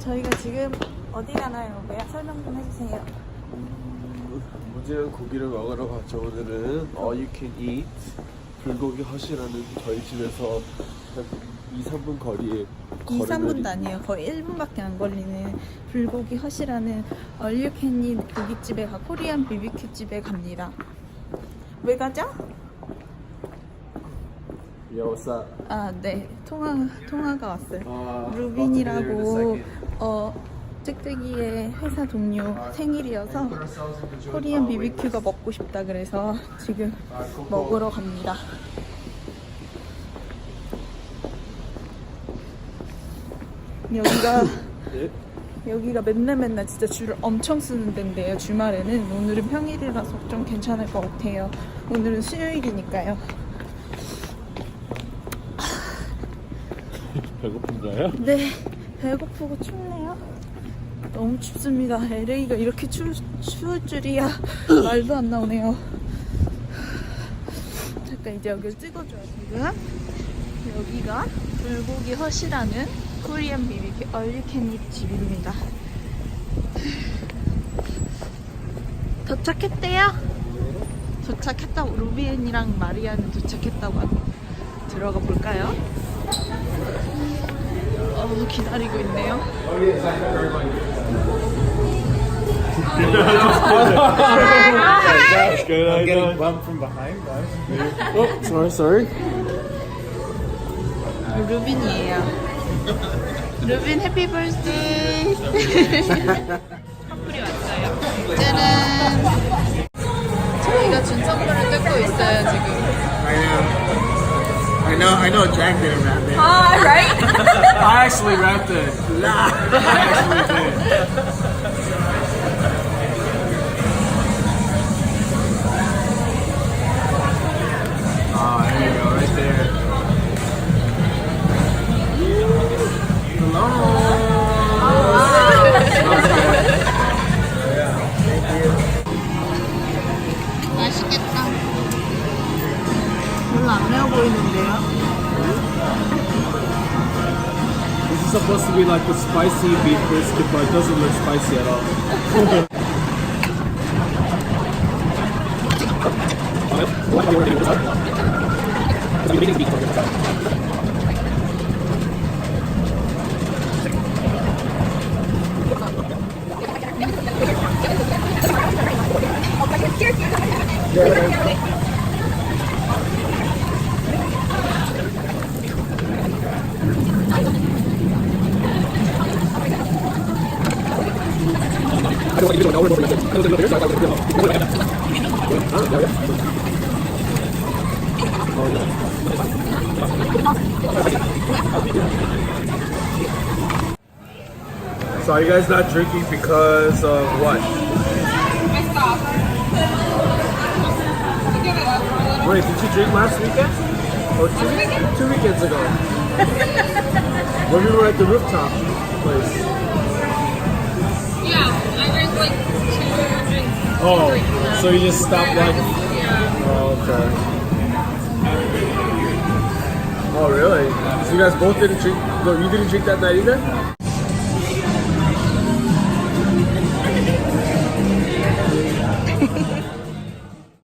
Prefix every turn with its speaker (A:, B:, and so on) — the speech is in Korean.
A: 저희가 지금 어디 가나요, 뭐야? 설명 좀 해주세요.
B: 무제한 고기를 먹으러 갔죠. 오늘은 All You Can Eat 불고기 헛이라는 저희 집에서 한 2, 3분 거리에
A: 2,
B: 걸으면
A: 3분도 아니에요. 거의 1분밖에 안 걸리는 불고기 헛이라는 얼류캔이 고깃집에 가 코리안 BBQ 집에 갑니다. 왜 가죠?
B: up?
A: 아, 네. 통화 통화가 왔어요.
B: 아,
A: 루빈이라고 어 짝짝이의 회사 동료 생일이어서 코리안 BBQ가 먹고 싶다 그래서 지금 먹으러 갑니다. 여기가
B: 예?
A: 여기가 맨날 맨날 진짜 줄을 엄청 쓰는 데인데요. 주말에는 오늘은 평일이라서 좀 괜찮을 것 같아요. 오늘은 수요일이니까요.
B: 배고픈가요?
A: 네, 배고프고 춥네요. 너무 춥습니다. LA가 이렇게 추, 추울 줄이야 말도 안 나오네요. 잠깐 이제 여기를 찍어줘요. 지금 여기가 불고기 헛이라는 코리안 비비큐 얼리캔잎 집입니다. 도착했대요. 도착했다고 루비엔이랑 마리아는 도착했다고 하는데 들어가 볼까요? 어, 기다리고 있네요.
B: That's good.
C: I'm getting bumped from behind, guys.
B: Oh, sorry, sorry.
A: 루빈이에요. 루빈 해피 버스데이. 선물이 왔어요. 짜란. 저희가 준 선물을 뜯고 있어요 지금.
C: I know. I know. I know. Jack didn't wrap it.
A: 아, right?
C: I actually wrapped it. I actually did.
A: 안 매워 보이는데요?
B: This is supposed to be like the spicy beef brisket, but it doesn't look spicy at all. So are you guys not drinking because of what? Wait, did you drink last weekend? Or two, two weekends ago? when we were at the rooftop place. Oh, so you just stopped like. Oh, okay. Oh, really? So you guys both didn't drink? No, you didn't drink that night either?